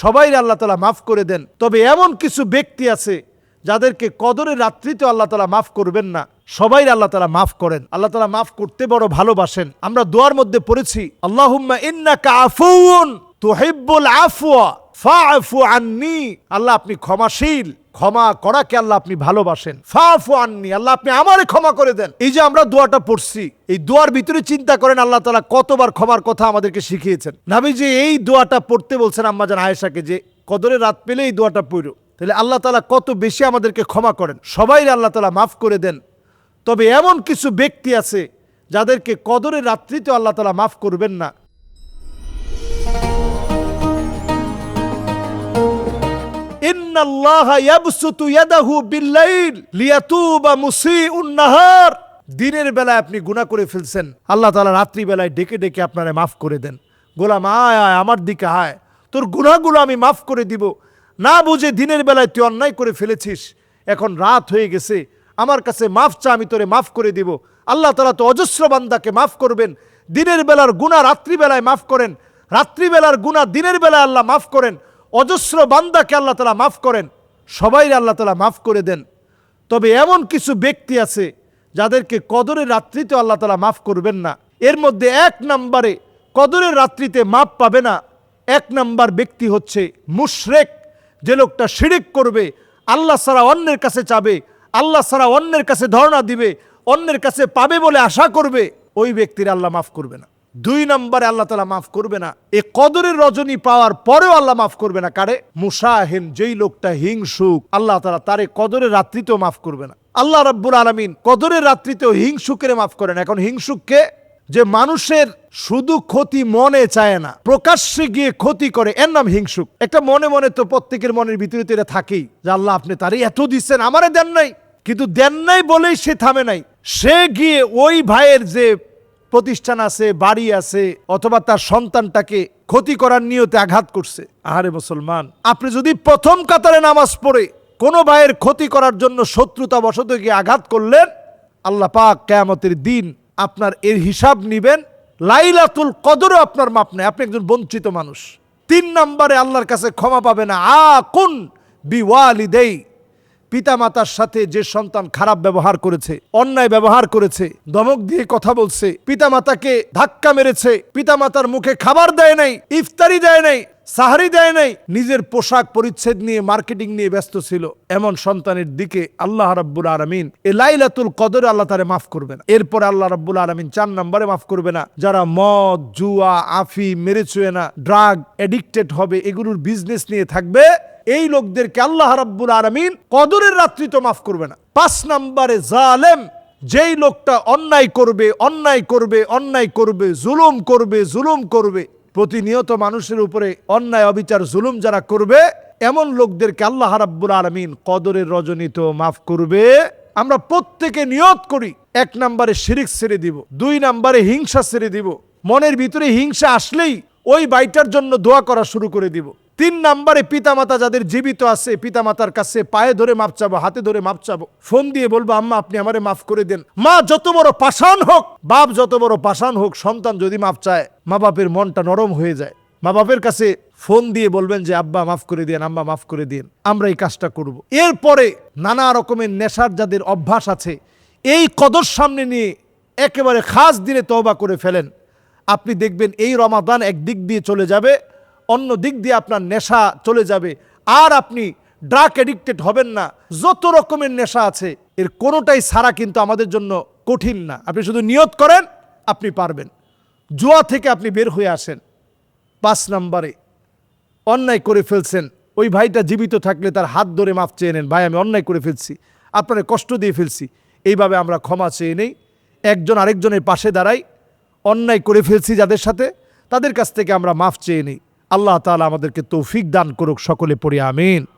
সবাই আল্লাহ তালা মাফ করে দেন। তবে এমন কিছু ব্যক্তি আছে যাদেরকে কদরের রাত্রিতে আল্লাহ তালা মাফ করবেন না। সবাই আল্লাহ তালা মাফ করেন। আল্লাহ তালা মাফ করতে বড় ভালোবাসেন। আমরা দোয়ার মধ্যে পড়েছি, আল্লাহুম্মা ইন্নাকা আফুউন তুহিব্বুল আফওয়া ফাআফু আন্নি। আল্লাহ আপনি ক্ষমাশীল। ক্ষমা করাকে আল্লাহ আপনি ভালোবাসেন। ফাফু আননি, আল্লাহ আপনি আমারে ক্ষমা করে দেন। এই যে আমরা দোয়াটা পড়ছি, এই দোয়ার ভিতরে চিন্তা করেন আল্লাহ তালা কতবার ক্ষমার কথা আমাদেরকে শিখিয়েছেন। নাবি যে এই দোয়াটা পড়তে বলছেন আম্মাজান আয়েশাকে যে কদরের রাত পেলে এই দোয়াটা পড়ো। তাহলে আল্লাহ তালা কত বেশি আমাদেরকে ক্ষমা করেন। সবাই আল্লাহ তালা মাফ করে দেন। তবে এমন কিছু ব্যক্তি আছে, যাদেরকে কদরের রাত্রিতে আল্লাহ তালা মাফ করবেন না। নাহার দিনের বেলায় আপনি গুনাহ করে ফেলছেন। আল্লাহ তালা রাত্রি বেলায় ডেকে ডেকে আপনারে মাফ করে দেন। গোলাম, আয় আয়, আমার দিকে আয়। তোর গুনাহগুলো আমি মাফ করে দিব। না বুঝে দিনের বেলায় তুই অন্যায় করে ফেলেছিস। এখন রাত হয়ে গেছে। আমার কাছে মাফ চা, আমি তোরে মাফ করে দিব। আল্লাহ তালা তো অজস্র বান্দাকে মাফ করবেন। দিনের বেলার গুনাহ রাত্রিবেলায় মাফ করেন। রাত্রিবেলার গুনাহ দিনের বেলায় আল্লাহ মাফ করেন। অজস্র বান্দাকে আল্লাহ তালা মাফ করেন সবাই আল্লাহ তালা মাফ করে দেন। তবে এমন কিছু ব্যক্তি আছে যাদেরকে কদরের রাত্রিতে আল্লাহ তালা মাফ করবেন না। এর মধ্যে এক নম্বরে কদরের রাত্রিতে মাফ পাবে না। এক নাম্বার ব্যক্তি হচ্ছে মুশরেক, যে লোকটা শিরিক করবে, আল্লাহ সারা অন্যের কাছে চাবে, আল্লাহ সারা অন্যের কাছে ধর্ণা দিবে, অন্যের কাছে পাবে বলে আশা করবে, ওই ব্যক্তির আল্লাহ মাফ করবে না। দুই নম্বরে আল্লাহ তালা মাফ করবে না। এ কদরের রজনী পাওয়ার পরেও আল্লাহ মাফ করবে না। কারে? মুসাহেন, যেই লোকটা হিংসুক, আল্লাহ তালা তার তারে কদরের রাত্রিতেও মাফ করবে না। আল্লাহ রাব্বুল আলমিন কদরের রাত্রিতেও হিংসুকের মাফ করেন। এখন হিংসুককে যে মানুষের শুধু ক্ষতি মনে চায় না, প্রকাশ্যে গিয়ে ক্ষতি করে, এর নাম হিংসুক। একটা মনে মনে তো প্রত্যেকের মনের ভিতরে তো এটা থাকেই, যে আল্লাহ আপনি তারই এত দিচ্ছেন, আমারে দেন নাই। কিন্তু দেন নাই বলেই সে থামে নাই। সে গিয়ে ওই ভাইয়ের যে প্রতিষ্ঠান আছে বাড়ি আছে অথবা তার সন্তানটাকে ক্ষতি করার নিয়তে আঘাত করছে। আহারে মুসলমান। আপনি যদি প্রথম কাতারে নামাজ পড়ে কোনো ভাইয়ের ক্ষতি করার জন্য শত্রুতা বশত গিয়ে আঘাত করলেন আল্লাহ পাক কেয়ামতের দিন আপনার এর হিসাব নিবেন। লাইলাতুল কদরও আপনার মাপ নেই আপনি একজন বঞ্চিত মানুষ। তিন নম্বরে আল্লাহর কাছে ক্ষমা পাবে না। আ কুন বিওয়ালিদেই। পিতামাতার সাথে যে সন্তান খারাপ ব্যবহার করেছে, অন্যায় ব্যবহার করেছে দমক দিয়ে কথা বলছে, পিতামাতাকে ধাক্কা মেরেছে, পিতামাতার মুখে খাবার দেয় নাই, ইফতারি দেয় নাই সাহারি দেয় নাই, নিজের পোশাক পরিচ্ছেদ নিয়ে মার্কেটিং নিয়ে ব্যস্ত ছিল। এমন সন্তানের দিকে আল্লাহ রাব্বুল আলমিন এ লাইলাতুল কদর আল্লাহ তারে মাফ করবে না। এরপরে আল্লাহ রাব্বুল আলমিন চার নম্বরে মাফ করবে না। যারা মদ, জুয়া, আফি, মেরে চুয়ে না, ড্রাগ এডিক্টেড হবে, এগুলোর বিজনেস নিয়ে থাকবে, এই লোকদেরকে আল্লাহ রাব্বুল আলমিন কদরের রাত্রি তো মাফ করবে না। পাঁচ নম্বরে জালেম, যেই লোকটা অন্যায় করবে অন্যায় করবে অন্যায় করবে, জুলুম করবে জুলুম করবে প্রতিনিয়ত মানুষের উপরে অন্যায়, অবিচার, জুলুম যারা করবে, এমন লোকদেরকে আল্লাহ রাব্বুল আলমিন কদরের রজনীত মাফ করবে। আমরা প্রত্যেকে নিয়ত করি, এক নম্বরে শিরিক ছেড়ে দিব, দুই নম্বরে হিংসা ছেড়ে দিব। মনের ভিতরে হিংসা আসলেই ওই বাইটার জন্য দোয়া করা শুরু করে দিব। তিন নম্বরে পিতামাতা যাদের জীবিত আছে, পিতামাতার কাছে পায়ে ধরে মাপ চাবো, হাতে ধরে মাপ চাবো, ফোন দিয়ে বলব, আম্মা, আপনি আমারে মাফ করে দেন। মা, যত বড় পাষাণ হোক, বাপ যত বড় পাষাণ হোক, সন্তান যদি মাপ চায়, মা বাপের মনটা নরম হয়ে যায়। মা বাপের কাছে ফোন দিয়ে বলবেন যে, আব্বা, মাফ করে দিন, আম্মা, মাফ করে দিন, আমরা এই কাজটা করব। এরপরে নানা রকমের নেশার যাদের অভ্যাস আছে, এই কদর সামনে নিয়ে একেবারে খাস দিনে তওবা করে ফেলেন। আপনি দেখবেন এই রমাদান এক দিক দিয়ে চলে যাবে অন্য দিক দিয়ে আপনার নেশা চলে যাবে। আর আপনি ড্রাগ এডিক্টেড হবেন না। যত রকমের নেশা আছে, এর কোনোটাই সারা কিন্তু আমাদের জন্য কঠিন না। আপনি শুধু নিয়ত করেন, আপনি পারবেন। জুয়া থেকে আপনি বের হয়ে আসেন। পাঁচ নম্বরে, অন্যায় করে ফেলছেন। ওই ভাইটা জীবিত থাকলে তার হাত ধরে মাফ চেয়ে নেন। ভাই, আমি অন্যায় করে ফেলছি। আপনারে কষ্ট দিয়ে ফেলছি। এইভাবে আমরা ক্ষমা চেয়ে নেই। একজন আরেকজনের পাশে দাঁড়াই। অন্যায় করে ফেলছি যাদের সাথে। তাদের কাছ থেকে আমরা মাফ চেয়ে নিই। আল্লাহ তালা আমাদেরকে তৌফিক দান করুক সকলে পড়ে আমিন।